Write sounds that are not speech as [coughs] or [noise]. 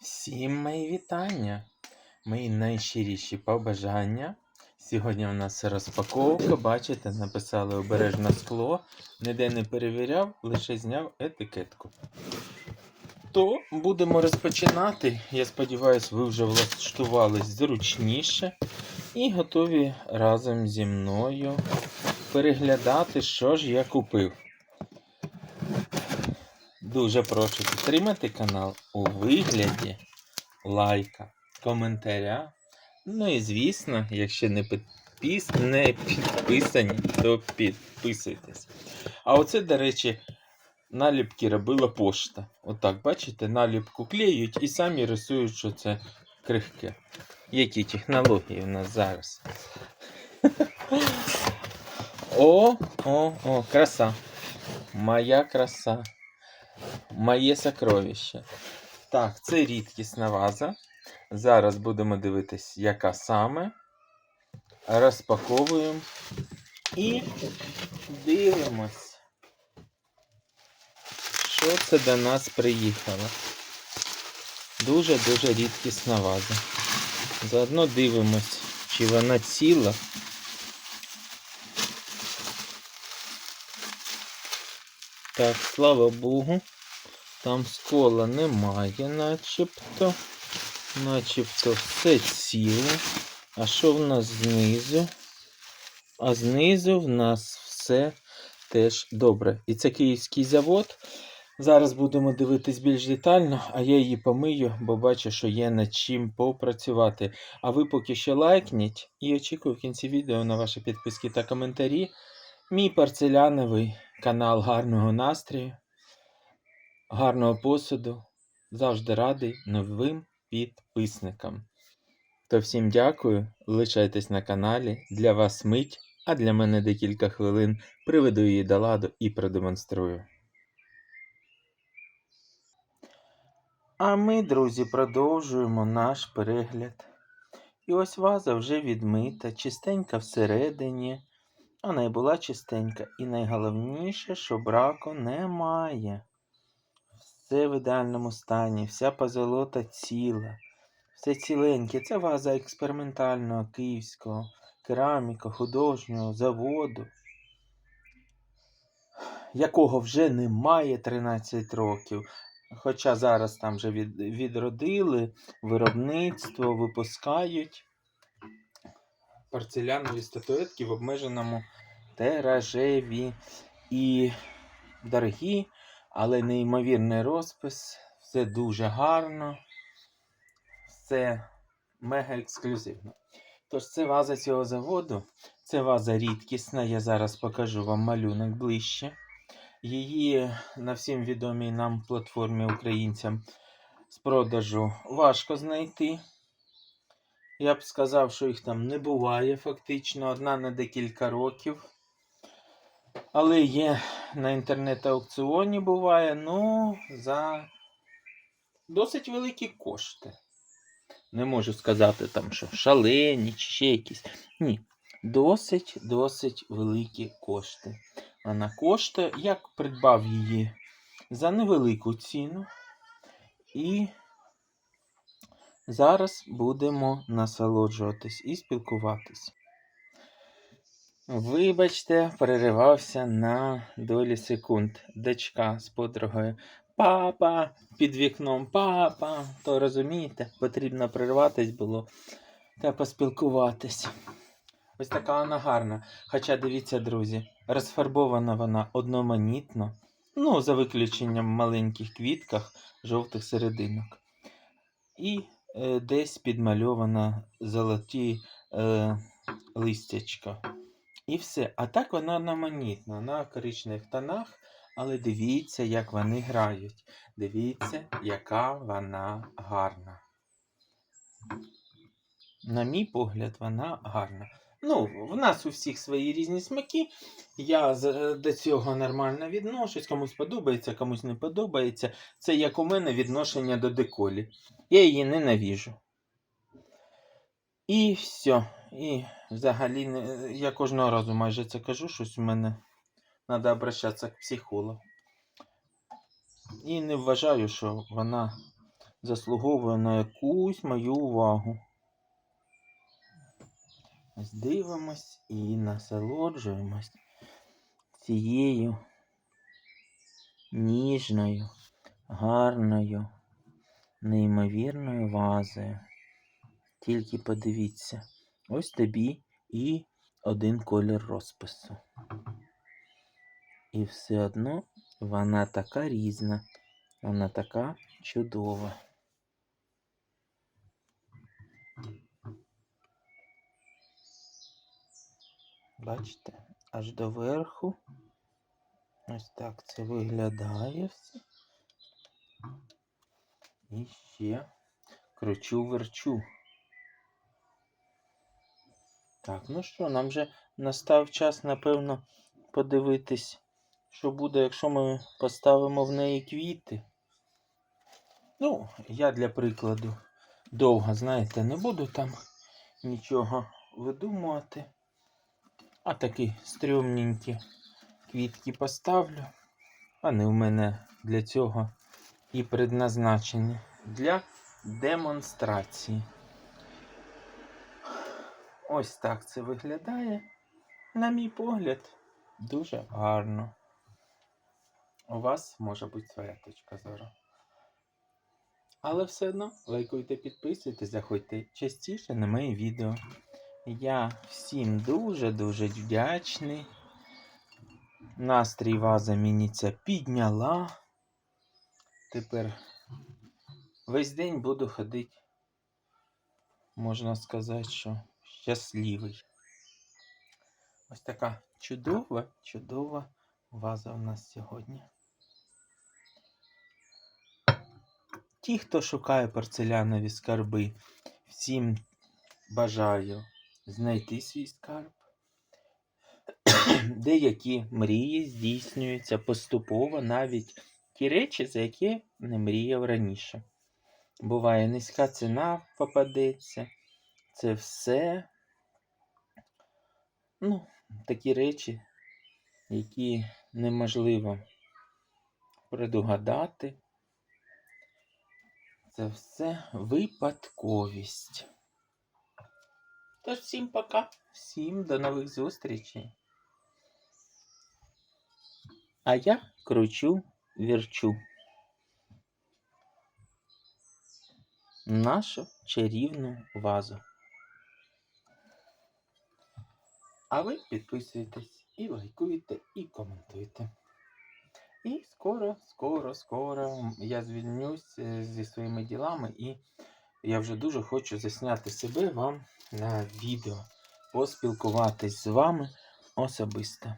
Всім мої вітання, мої найщиріші побажання. Сьогодні у нас розпаковка. Бачите, написали обережне скло. Ніде не перевіряв, лише зняв етикетку. То будемо розпочинати. Я сподіваюся, ви вже влаштувались зручніше і готові разом зі мною переглядати, що ж я купив. Дуже прошу підтримати канал у вигляді лайка, коментаря. Ну і звісно, якщо не, підпис... не підписані, то підписуйтесь. А оце, до речі, наліпки робила пошта. Отак, бачите, наліпку клеють і самі рисують, що це крихке. Які технології у нас зараз? [laughs] О, о, о, краса. Моя краса. Моє сокровище. Так, це рідкісна ваза. Зараз будемо дивитись, яка саме. Розпаковуємо і дивимось, що це до нас приїхало. Дуже-дуже рідкісна ваза. Заодно дивимось, чи вона ціла. Так, слава Богу. Там скола немає, начебто. Начебто все ціле. А що в нас знизу? А знизу в нас все теж добре. І це київський завод. Зараз будемо дивитись більш детально, а я її помию, бо бачу, що є над чим попрацювати. А ви поки що лайкніть і очікую в кінці відео на ваші підписки та коментарі. Мій порцеляновий канал гарного настрою гарного посуду. Завжди радий новим підписникам. То всім дякую, лишайтесь на каналі. Для вас мить, а для мене декілька хвилин приведу її до ладу і продемонструю. А ми, друзі, продовжуємо наш перегляд. І ось ваза вже відмита, чистенька всередині. Вона і була чистенька. І найголовніше, що браку немає. Все в ідеальному стані, вся позолота ціла, все ціленьке. Це ваза експериментального київського, кераміка, художнього заводу, якого вже немає 13 років. Хоча зараз там вже від, відродили виробництво, випускають порцелянові статуетки в обмеженому тиражеві і дорогі але неймовірний розпис, все дуже гарно, все мега ексклюзивно. Тож, це ваза цього заводу, це ваза рідкісна, я зараз покажу вам малюнок ближче. Її на всім відомій нам платформі українцям з продажу важко знайти. Я б сказав, що їх там не буває фактично, одна на декілька років. Але є на інтернет-аукціоні буває, ну, за досить великі кошти. Не можу сказати, там, що шалені чи ще якісь. Ні. Досить-досить великі кошти. Вона коштує, як придбав її за невелику ціну. І зараз будемо насолоджуватись і спілкуватись. Вибачте, переривався на долі секунд. Дочка з подругою. Папа під вікном, папа. То розумієте, потрібно перерватись було та поспілкуватись. Ось така вона гарна. Хоча дивіться, друзі, розфарбована вона одноманітно, ну, за виключенням маленьких квітках, жовтих серединок. І е, десь підмальована золоті е, листячка. І все. А так вона одноманітна, на коричневих тонах, але дивіться, як вони грають. Дивіться, яка вона гарна. На мій погляд, вона гарна. Ну, в нас у всіх свої різні смаки. Я до цього нормально відношусь. Комусь подобається, комусь не подобається. Це як у мене відношення до деколі. Я її ненавіжу. І все. І взагалі я кожного разу майже це кажу, щось у мене треба обращатися к психологу. І не вважаю, що вона заслуговує на якусь мою увагу. Ось Дивимось і насолоджуємось цією ніжною, гарною, неймовірною вазою. Тільки подивіться, ось тобі і один колір розпису. І все одно вона така різна, вона така чудова. Бачите, аж до верху. Ось так це виглядає все. І ще кручу верчу. Так, ну що, нам вже настав час, напевно, подивитись, що буде, якщо ми поставимо в неї квіти. Ну, я для прикладу довго, знаєте, не буду там нічого видумувати. А такі стрьомненькі квітки поставлю. Вони у мене для цього і предназначені для демонстрації. Ось так це виглядає. На мій погляд, дуже гарно. У вас може бути своя точка зору. Але все одно лайкуйте, підписуйтесь, заходьте частіше на мої відео. Я всім дуже-дуже вдячний. Настрій ваза мені ця підняла. Тепер весь день буду ходити, можна сказати, що щасливий. Ось така чудова, чудова ваза у нас сьогодні. Ті, хто шукає порцелянові скарби, всім бажаю знайти свій скарб. [coughs] Деякі мрії здійснюються поступово навіть ті речі, за які не мріяв раніше. Буває низька ціна попадеться. Це все ну, такі речі, які неможливо предугадати. Це все випадковість. Тож всім пока, всім до нових зустрічей. А я кручу, вірчу. Нашу чарівну вазу. А ви підписуєтесь і лайкуєте, і коментуєте. І скоро, скоро, скоро я звільнюсь е, зі своїми ділами, і я вже дуже хочу засняти себе вам на відео, поспілкуватись з вами особисто.